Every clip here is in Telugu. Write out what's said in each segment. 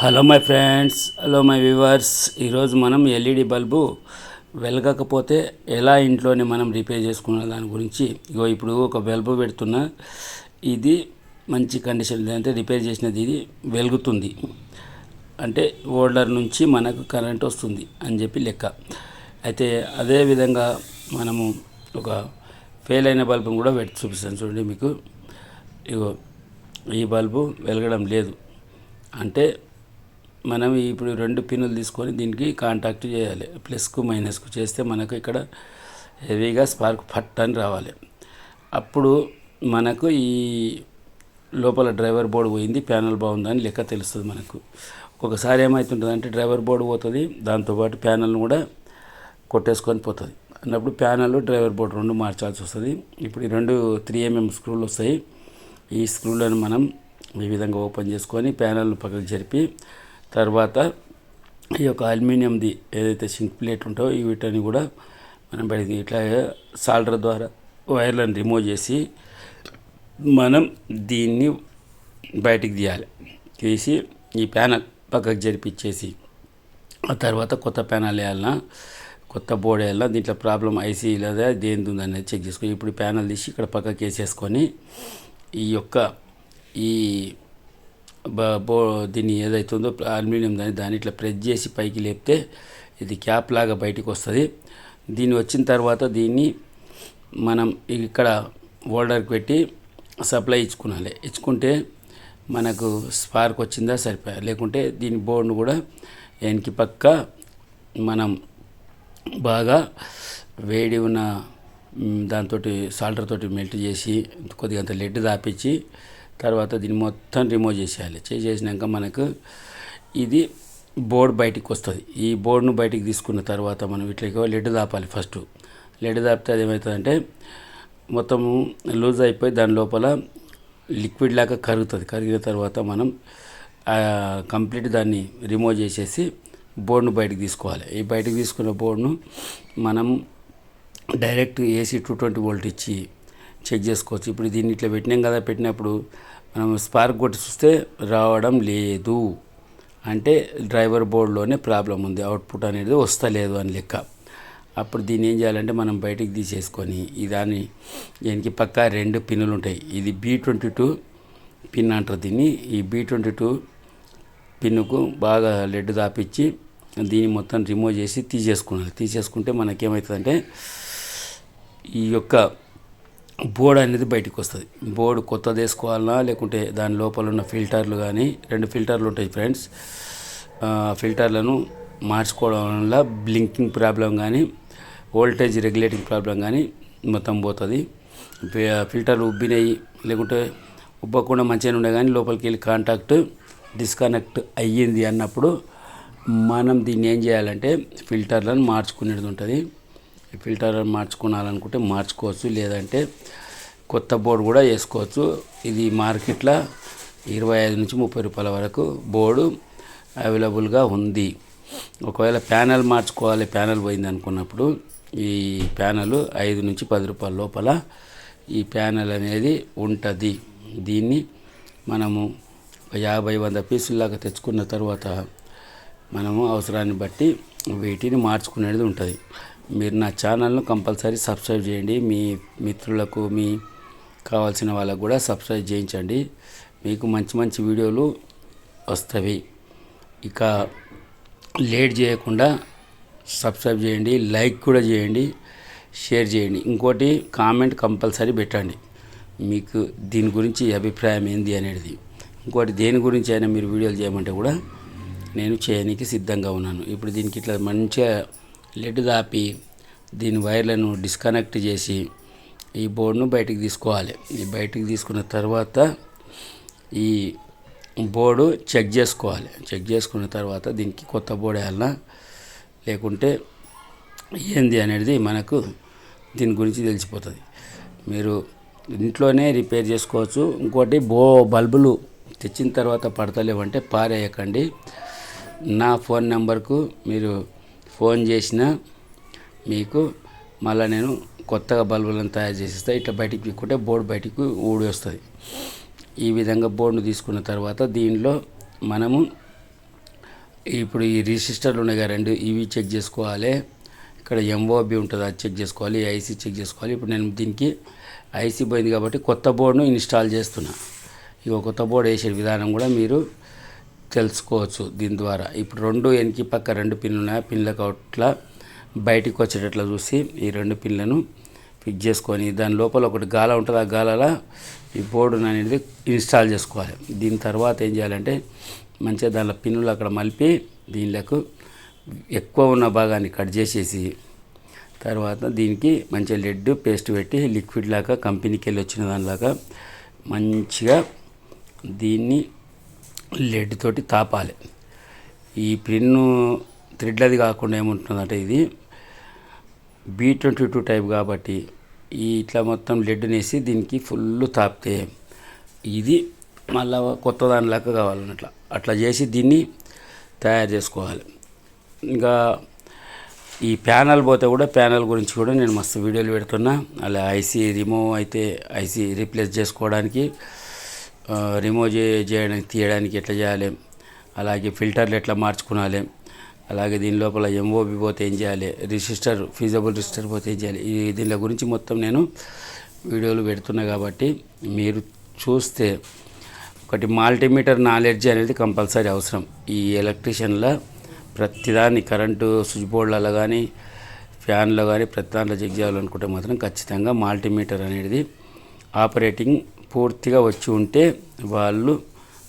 Hello my friends hello my viewers ఈరోజు మనం ఎల్ఈడి బల్బు వెలగకపోతే ఎలా ఇంట్లోనే మనం రిపేర్ చేసుకున్న దాని గురించి ఇగో ఇప్పుడు ఒక బల్బు పెడుతున్నా. ఇది మంచి కండిషన్ అంటే రిపేర్ చేసినది ఇది వెలుగుతుంది. అంటే ఓల్డర్ నుంచి మనకు కరెంట్ వస్తుంది అని చెప్పి లెక్క. అయితే అదే విధంగా మనము ఒక ఫెయిల్ అయిన బల్బును కూడా పెట్టి చూపిస్తాను చూడండి మీకు. ఇగో ఈ బల్బు వెలగడం లేదు. అంటే మనం ఇప్పుడు రెండు పిన్నులు తీసుకొని దీనికి కాంటాక్ట్ చేయాలి. ప్లస్కు మైనస్కు చేస్తే మనకు ఇక్కడ హెవీగా స్పార్క్ ఫట్ అని రావాలి. అప్పుడు మనకు ఈ లోపల డ్రైవర్ బోర్డు పోయింది ప్యానల్ బాగుందని లెక్క తెలుస్తుంది మనకు. ఒక్కొక్కసారి ఏమవుతుంటుంది అంటే డ్రైవర్ బోర్డు పోతుంది దాంతోపాటు ప్యానల్ను కూడా కొట్టేసుకొని పోతుంది. అన్నప్పుడు ప్యానల్ డ్రైవర్ బోర్డు రెండు మార్చాల్సి వస్తుంది. ఇప్పుడు ఈ రెండు త్రీ ఎంఎం స్క్రూలు వస్తాయి. ఈ స్క్రూలను మనం ఈ విధంగా ఓపెన్ చేసుకొని ప్యానల్ పక్కకు జరిపి తర్వాత ఈ యొక్క అల్యూమినియంది ఏదైతే సింక్ ప్లేట్ ఉంటాయో ఈ వీటిని కూడా మనం పెడితే ఇట్లా సాల్డర్ ద్వారా వైర్లను రిమూవ్ చేసి మనం దీన్ని బయటికి తీయాలి. తీసి ఈ ప్యానల్ పక్కకు జరిపిచ్చేసి ఆ తర్వాత కొత్త ప్యానల్ వేయాలన్నా కొత్త బోర్డు వేయాలన్నా దీంట్లో ప్రాబ్లం ఐసీ లేదా దేని ఉందనేది చెక్ చేసుకొని ఇప్పుడు ప్యానల్ తీసి ఇక్కడ పక్కకి వేసేసుకొని ఈ యొక్క ఈ దీన్ని ఏదైతుందో అల్యూమినియం దాన్ని దాన్ని ఇట్లా ప్రెస్ చేసి పైకి లేపితే ఇది క్యాప్ లాగా బయటికి వస్తుంది దీన్ని వచ్చిన తర్వాత దీన్ని మనం ఇక్కడ హోల్డర్కి పెట్టి సప్లై ఇచ్చుకోవాలి ఇచ్చుకుంటే మనకు స్పార్క్ వచ్చిందా సరిపోయా లేకుంటే దీని బోర్డును కూడా వెనక్కి పక్క మనం బాగా వేడి ఉన్న దాంతో సాల్టర్ తోటి మెల్ట్ చేసి కొద్దిగా అంత లెడ్ దాపించి తర్వాత దీన్ని మొత్తం రిమూవ్ చేసేయాలి. చేసేసినాక మనకు ఇది బోర్డు బయటికి వస్తుంది. ఈ బోర్డును బయటికి తీసుకున్న తర్వాత మనం ఇట్లా లెడ్ దాపాలి ఫస్ట్ లెడ్ దాపితే అది ఏమవుతుందంటే మొత్తం లూజ్ అయిపోయి దాని లోపల లిక్విడ్ లాగా కరుగుతుంది. కరిగిన తర్వాత మనం కంప్లీట్ దాన్ని రిమూవ్ చేసేసి బోర్డును బయటకు తీసుకోవాలి. ఈ బయటకు తీసుకున్న బోర్డును మనం direct AC two twenty volt ఇచ్చి చెక్ చేసుకోవచ్చు. ఇప్పుడు దీన్ని ఇట్లా పెట్టినాం కదా పెట్టినప్పుడు మనం స్పార్క్ కొట్టి చూస్తే రావడం లేదు. అంటే డ్రైవర్ బోర్డులోనే ప్రాబ్లం ఉంది. అవుట్పుట్ అనేది వస్తలేదు అని లెక్క. అప్పుడు దీన్ని ఏం చేయాలంటే మనం బయటికి తీసేసుకొని దాన్ని దీనికి పక్క రెండు పిన్నులు ఉంటాయి. ఇది బీ ట్వంటీ టూ పిన్ అంటారు దీన్ని. ఈ బీ ట్వంటీ టూ పిన్నుకు బాగా లెడ్ దాపిచ్చి దీన్ని మొత్తం రిమూవ్ చేసి తీసేసుకున్నాను. తీసేసుకుంటే మనకేమవుతుందంటే ఈ యొక్క బోర్డు అనేది బయటికి వస్తుంది. బోర్డు కొత్తది వేసుకోవాలన్నా లేకుంటే దాని లోపల ఉన్న ఫిల్టర్లు కానీ రెండు ఫిల్టర్లు ఉంటాయి ఫ్రెండ్స్. ఫిల్టర్లను మార్చుకోవడం వల్ల బ్లింకింగ్ ప్రాబ్లం కానీ వోల్టేజ్ రెగ్యులేటింగ్ ప్రాబ్లం కానీ మొత్తం పోతుంది. ఫిల్టర్లు ఉబ్బినాయి లేకుంటే ఉబ్బకుండా మంచిగా ఉండే కానీ లోపలికి వెళ్ళి కాంటాక్ట్ డిస్కనెక్ట్ అయ్యింది అన్నప్పుడు మనం దీన్ని ఏం చేయాలంటే ఫిల్టర్లను మార్చుకునేది ఉంటుంది. ఫిల్టర్ మార్చుకోవాలనుకుంటే మార్చుకోవచ్చు లేదంటే కొత్త బోర్డు కూడా వేసుకోవచ్చు. ఇది మార్కెట్లో ఇరవై ఐదు నుంచి ముప్పై రూపాయల వరకు బోర్డు అవైలబుల్గా ఉంది. ఒకవేళ ప్యానల్ మార్చుకోవాలి ప్యానెల్ పోయింది అనుకున్నప్పుడు ఈ ప్యానెల్ ఐదు నుంచి పది రూపాయల లోపల ఈ ప్యానెల్ అనేది ఉంటుంది. దీన్ని మనము ఒక యాభై వంద పీసుల్లాగా తెచ్చుకున్న తర్వాత మనము అవసరాన్ని బట్టి వీటిని మార్చుకునేది ఉంటుంది. మీరు నా ఛానల్ను కంపల్సరీ సబ్స్క్రైబ్ చేయండి. మీ మిత్రులకు మీ కావాల్సిన వాళ్ళకు కూడా సబ్స్క్రైబ్ చేయించండి. మీకు మంచి మంచి వీడియోలు వస్తవి ఇక లేట్ చేయకుండా సబ్స్క్రైబ్ చేయండి లైక్ కూడా చేయండి షేర్ చేయండి. ఇంకోటి కామెంట్ కంపల్సరీ పెట్టండి. మీకు దీని గురించి అభిప్రాయం ఏంది అనేది. ఇంకోటి దేని గురించి అయినా మీరు వీడియోలు చేయమంటే కూడా నేను చేయడానికి సిద్ధంగా ఉన్నాను. ఇప్పుడు దీనికి ఇట్లా మంచిగా లెడ్ దాపి దీని వైర్లను డిస్కనెక్ట్ చేసి ఈ బోర్డును బయటికి తీసుకోవాలి. ఈ బయటికి తీసుకున్న తర్వాత ఈ బోర్డు చెక్ చేసుకోవాలి. చెక్ చేసుకున్న తర్వాత దీనికి కొత్త బోర్డు వేయాలన్నా లేకుంటే ఏంది అనేది మనకు దీని గురించి తెలిసిపోతుంది. మీరు ఇంట్లోనే రిపేర్ చేసుకోవచ్చు. ఇంకోటి బో బల్బులు తెచ్చిన తర్వాత పడతలేవంటే పారేయకండి. నా ఫోన్ నెంబర్కు మీరు ఫోన్ చేసినా మీకు మళ్ళీ నేను కొత్తగా బల్బులను తయారు చేసిస్తా. ఇట్లా బయటికి పీక్కుంటే బోర్డు బయటికి ఊడి వస్తుంది. ఈ విధంగా బోర్డును తీసుకున్న తర్వాత దీనిలో మనము ఇప్పుడు ఈ రిజిస్టర్లు ఉన్నాయి కదా రెండు ఇవి చెక్ చేసుకోవాలి. ఇక్కడ ఎంఓబి ఉంటుంది అది చెక్ చేసుకోవాలి ఐసీ చెక్ చేసుకోవాలి. ఇప్పుడు నేను దీనికి ఐసీ పోయింది కాబట్టి కొత్త బోర్డును ఇన్స్టాల్ చేస్తున్నా. ఇక కొత్త బోర్డు వేసే విధానం కూడా మీరు తెలుసుకోవచ్చు దీని ద్వారా. ఇప్పుడు రెండు వెనక్కి పక్క రెండు పిన్లు ఉన్నాయి? పిన్లకు అట్లా బయటికి వచ్చేటట్లు చూసి ఈ రెండు పిన్లను ఫిక్స్ చేసుకొని దాని లోపల ఒకటి గాల ఉంటుంది ఆ గాలలో ఈ బోర్డును అనేది ఇన్స్టాల్ చేసుకోవాలి. దీని తర్వాత ఏం చేయాలంటే మంచిగా దానిలో పిన్నులు అక్కడ మలిపి దీనిలకు ఎక్కువ ఉన్న భాగాన్ని కట్ చేసేసి తర్వాత దీనికి మంచిగా లెడ్ పేస్ట్ పెట్టి లిక్విడ్ లాగా కంపెనీకి వెళ్ళి వచ్చిన దానిలాగా మంచిగా దీన్ని లెడ్ తోటి తాపాలి. ఈ పిన్ను థ్రెడ్లది కాకుండా ఏముంటుందంటే ఇది బీ ట్వంటీ టూ టైప్ కాబట్టి ఈ ఇట్లా మొత్తం లెడ్నేసి వేసి దీనికి ఫుల్ తాపితే ఇది మళ్ళా కొత్త దాని లెక్క కావాలన్నట్ల అట్లా చేసి దీన్ని తయారు చేసుకోవాలి. ఇంకా ఈ ప్యానల్ పోతే కూడా ప్యానల్ గురించి కూడా నేను మస్తు వీడియోలు పెడుతున్నా. అలా ఐసీ రిమూవ్ అయితే ఐసీ రీప్లేస్ చేసుకోవడానికి రిమూవ్ చేయడానికి తీయడానికి ఎట్లా చేయాలి? అలాగే ఫిల్టర్లు ఎట్లా మార్చుకోవాలి అలాగే దీని లోపల ఎంఓబి పోతే ఏం చేయాలి? రిజిస్టర్ ఫీజబుల్ రిజిస్టర్ పోతే ఏం చేయాలి? ఈ దీని గురించి మొత్తం నేను వీడియోలు పెడుతున్నా కాబట్టి మీరు చూస్తే ఒకటి మల్టీమీటర్ నాలెడ్జ్ అనేది కంపల్సరీ అవసరం. ఈ ఎలక్ట్రీషియన్లో ప్రతిదాన్ని కరెంటు స్విచ్ బోర్డులలో కానీ ఫ్యాన్లో కానీ ప్రతి దాంట్లో చెక్ చేయాలనుకుంటే మాత్రం ఖచ్చితంగా మల్టీమీటర్ అనేది ఆపరేటింగ్ పూర్తిగా వచ్చి ఉంటే వాళ్ళు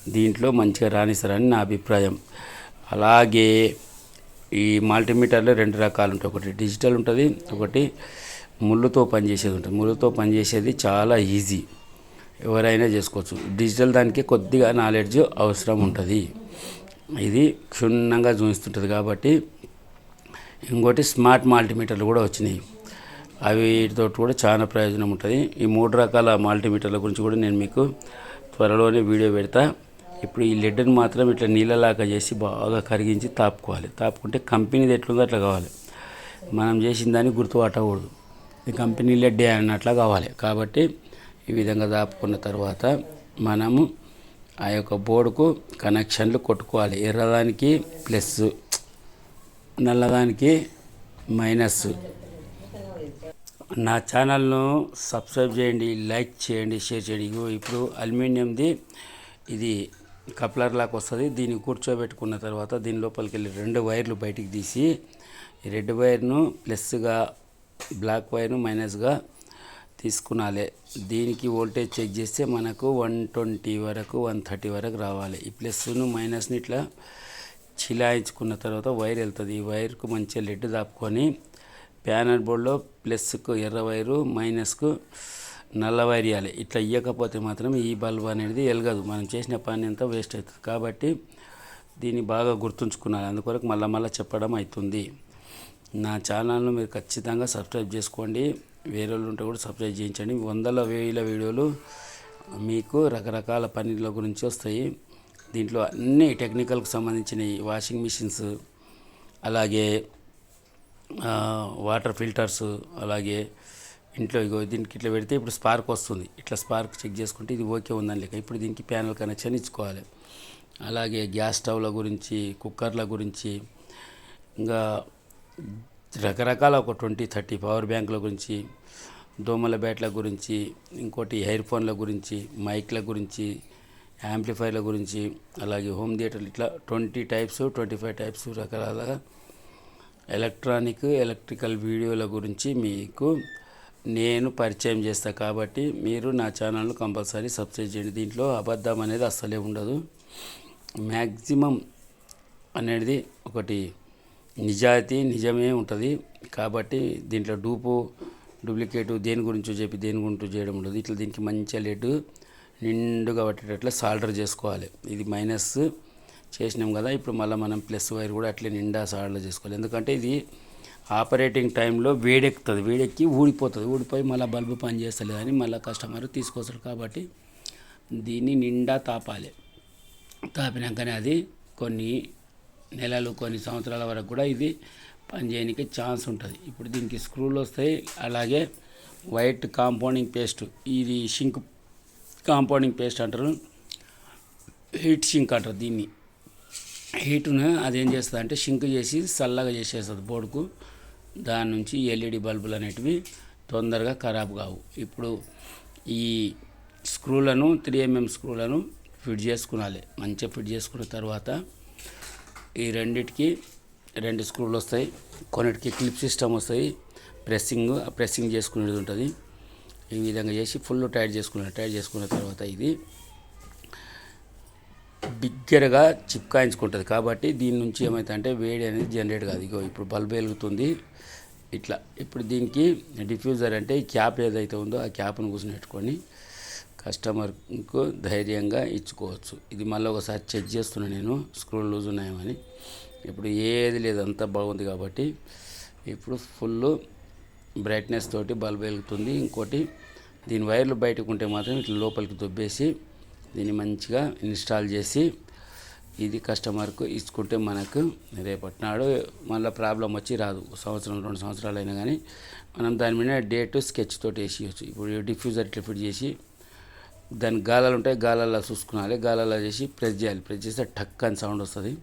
దీంట్లో మంచిగా రాణిస్తారని నా అభిప్రాయం. అలాగే ఈ మల్టీమీటర్లో రెండు రకాలు ఉంటాయి. ఒకటి డిజిటల్ ఉంటుంది ఒకటి ముళ్ళుతో పనిచేసేది ఉంటుంది. ముళ్ళుతో పనిచేసేది చాలా ఈజీ. ఎవరైనా చేసుకోవచ్చు. డిజిటల్ దానికి కొద్దిగా నాలెడ్జ్ అవసరం ఉంటుంది. ఇది క్షుణ్ణంగా చూపిస్తుంటుంది కాబట్టి ఇంకోటి స్మార్ట్ మల్టీమీటర్లు కూడా వచ్చినాయి. అవి వీటితో కూడా చాలా ప్రయోజనం ఉంటుంది. ఈ మూడు రకాల మల్టీమీటర్ల గురించి కూడా నేను మీకు త్వరలోనే వీడియో పెడతా. ఇప్పుడు ఈ లెడ్ని మాత్రం ఇట్లా నీళ్ళలాగా చేసి బాగా కరిగించి తాపుకోవాలి. తాపుకుంటే కంపెనీది ఎట్లుందో అట్లా కావాలి. మనం చేసిన దాన్ని గుర్తుపట్టకూడదు. ఇది కంపెనీ లెడ్డే అన్నట్లా కావాలి. కాబట్టి ఈ విధంగా దాపుకున్న తర్వాత మనము ఆ యొక్క బోర్డుకు కనెక్షన్లు కొట్టుకోవాలి. ఎర్రదానికి ప్లస్ నల్లదానికి మైనస్. నా ఛానల్ను సబ్స్క్రైబ్ చేయండి లైక్ చేయండి షేర్ చేయండి. ఇగో ఇప్పుడు అల్యూమినియంది ఇది కప్లర్ లాగా వస్తుంది. దీన్ని కూర్చోబెట్టుకున్న తర్వాత దీని లోపలికి వెళ్ళి రెండు వైర్లు బయటికి తీసి రెడ్ వైర్ను ప్లస్గా బ్లాక్ వైర్ను మైనస్గా తీసుకునాలి. దీనికి వోల్టేజ్ చెక్ చేస్తే మనకు వన్ ట్వంటీ వరకు వన్ థర్టీ వరకు రావాలి. ఈ ప్లస్ను మైనస్ని ఇట్లా చిలాయించుకున్న తర్వాత వైర్ వెళ్తుంది. ఈ వైర్కు మంచిగా లెడ్ దాపుకొని ప్యానర్ బోర్డులో ప్లస్కు ఎర్ర వైరు మైనస్కు నల్ల వైర్ ఇవ్వాలి ఇట్లా ఇవ్వకపోతే మాత్రం ఈ బల్బ్ అనేది వెలగదు మనం చేసిన పని అంతా వేస్ట్ అవుతుంది. కాబట్టి దీన్ని బాగా గుర్తుంచుకున్నాను. అందుకొరకు మళ్ళీ మళ్ళీ చెప్పడం అవుతుంది. నా ఛానల్ను మీరు ఖచ్చితంగా సబ్స్క్రైబ్ చేసుకోండి. వేరే వాళ్ళు ఉంటే కూడా సబ్స్క్రైబ్ చేయించండి. వందల వేల వీడియోలు మీకు రకరకాల పనుల గురించి వస్తాయి. దీంట్లో అన్ని టెక్నికల్కి సంబంధించినవి వాషింగ్ మిషన్స్ అలాగే వాటర్ ఫిల్టర్స్ అలాగే ఇంట్లో ఇగో దీనికి ఇట్లా పెడితే ఇప్పుడు స్పార్క్ వస్తుంది. ఇట్లా స్పార్క్ చెక్ చేసుకుంటే ఇది ఓకే ఉందని లెక్క. ఇప్పుడు దీనికి ప్యానల్ కనెక్షన్ ఇచ్చుకోవాలి అలాగే గ్యాస్ స్టవ్ల గురించి కుక్కర్ల గురించి ఇంకా రకరకాల ఒక ట్వంటీ థర్టీ పవర్ బ్యాంకుల గురించి దోమల బ్యాట్ల గురించి ఇంకోటి ఇయర్ ఫోన్ల గురించి మైక్ల గురించి యాంప్లిఫైర్ల గురించి అలాగే హోమ్ థియేటర్లు ఇట్లా twenty types twenty five types రకరకాలుగా ఎలక్ట్రానిక్ ఎలక్ట్రికల్ వీడియోల గురించి మీకు నేను పరిచయం చేస్తా. కాబట్టి మీరు నా ఛానల్ను కంపల్సరీ సబ్స్క్రైబ్ చేయండి. దీంట్లో అబద్ధం అనేది అస్సలే ఉండదు. మ్యాక్సిమం అనేది ఒకటి నిజాయితీ నిజమే ఉంటుంది. కాబట్టి దీంట్లో డూపు డూప్లికేటు దేని గురించో చెప్పి దేని గురించో చేయడం ఉండదు. ఇట్లా దీనికి మంచిగా లెడ్ నిండుగా పట్టేటట్లు సాల్డర్ చేసుకోవాలి. ఇది మైనస్ చేసినాం కదా ఇప్పుడు మళ్ళీ మనం ప్లస్ వైర్ కూడా అట్లే నిండా సార్లు చేసుకోవాలి. ఎందుకంటే ఇది ఆపరేటింగ్ టైంలో వేడెక్కుతుంది వేడెక్కి ఊడిపోతుంది. ఊడిపోయి మళ్ళీ బల్బు పని చేస్తలేదు అని మళ్ళీ కస్టమర్ తీసుకొస్తారు కాబట్టి దీన్ని నిండా తాపాలి. తాపినాకనే అది కొన్ని నెలలు కొన్ని సంవత్సరాల వరకు కూడా ఇది పనిచేయడానికి ఛాన్స్ ఉంటుంది. ఇప్పుడు దీనికి స్క్రూలు వస్తాయి అలాగే వైట్ కాంపౌండింగ్ పేస్ట్ ఇది షింక్ కాంపౌండింగ్ పేస్ట్ అంటారు హీట్ షింక్ అంటారు దీన్ని. హీటును అదేం చేస్తుంది అంటే షింక్ చేసి చల్లగా చేసేస్తుంది బోర్డుకు. దాని నుంచి ఎల్ఈడి బల్బులు అనేటివి తొందరగా ఖరాబ్ కావు. ఇప్పుడు ఈ స్క్రూలను త్రీ ఎంఎం స్క్రూలను ఫిట్ చేసుకునాలి. మంచిగా ఫిట్ చేసుకున్న తర్వాత ఈ రెండిటికి రెండు స్క్రూలు వస్తాయి. కొన్నిటికి క్లిప్ సిస్టమ్ వస్తాయి. ప్రెస్సింగ్ ప్రెస్సింగ్ చేసుకునేది ఉంటుంది. ఈ విధంగా చేసి ఫుల్ టైట్ చేసుకున్నాను టైట్ చేసుకున్న తర్వాత ఇది బిగ్గరగా చిప్కాయించుకుంటుంది. కాబట్టి దీని నుంచి ఏమవుతుందంటే అంటే వేడి అనేది జనరేట్ కాదు. ఇగో ఇప్పుడు బల్బ్ వెలుగుతుంది. ఇట్లా ఇప్పుడు దీనికి డిఫ్యూజర్ అంటే ఈ క్యాప్ ఏదైతే ఉందో ఆ క్యాప్ను కూర్చుని కస్టమర్కు ధైర్యంగా ఇచ్చుకోవచ్చు. ఇది మళ్ళీ ఒకసారి చెక్ చేస్తున్నా నేను. స్క్రూ లూజ్ ఉన్నాయని ఇప్పుడు ఏది లేదు అంతా బాగుంది కాబట్టి ఇప్పుడు ఫుల్ బ్రైట్నెస్ తోటి బల్బ్ వెలుగుతుంది. ఇంకోటి దీని వైర్లు బయటకు ఉంటే మాత్రం ఇట్లా లోపలికి దొబ్బేసి దీన్ని మంచిగా ఇన్స్టాల్ చేసి ఇది కస్టమర్కు ఇచ్చుకుంటే మనకు రేపటి నాడు మళ్ళీ ప్రాబ్లం వచ్చి రాదు. సంవత్సరం రెండు సంవత్సరాలు అయినా కానీ మనం దాని మీద డేట్ స్కెచ్ తోటి వేసేయచ్చు. ఇప్పుడు డిఫ్యూజర్ ఇట్లా ఫిట్ చేసి దాని గాలాలు ఉంటాయి గాలాల్లో చూసుకునాలి గాలాల్లో చేసి ప్రెస్ చేయాలి. ప్రెస్ చేస్తే టక్ అని సౌండ్ వస్తుంది.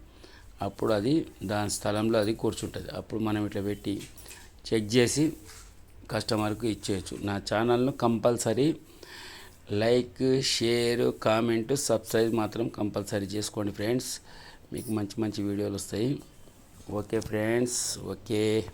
అప్పుడు అది దాని స్థలంలో అది కూర్చుంటుంది. అప్పుడు మనం ఇట్లా పెట్టి చెక్ చేసి కస్టమర్కు ఇచ్చేయచ్చు. నా ఛానల్ను compulsory like share comment subscribe మాత్రం కంపల్సరీ చేసుకోండి ఫ్రెండ్స్. మీకు మంచి మంచి వీడియోలు వస్తాయి. Okay friends okay.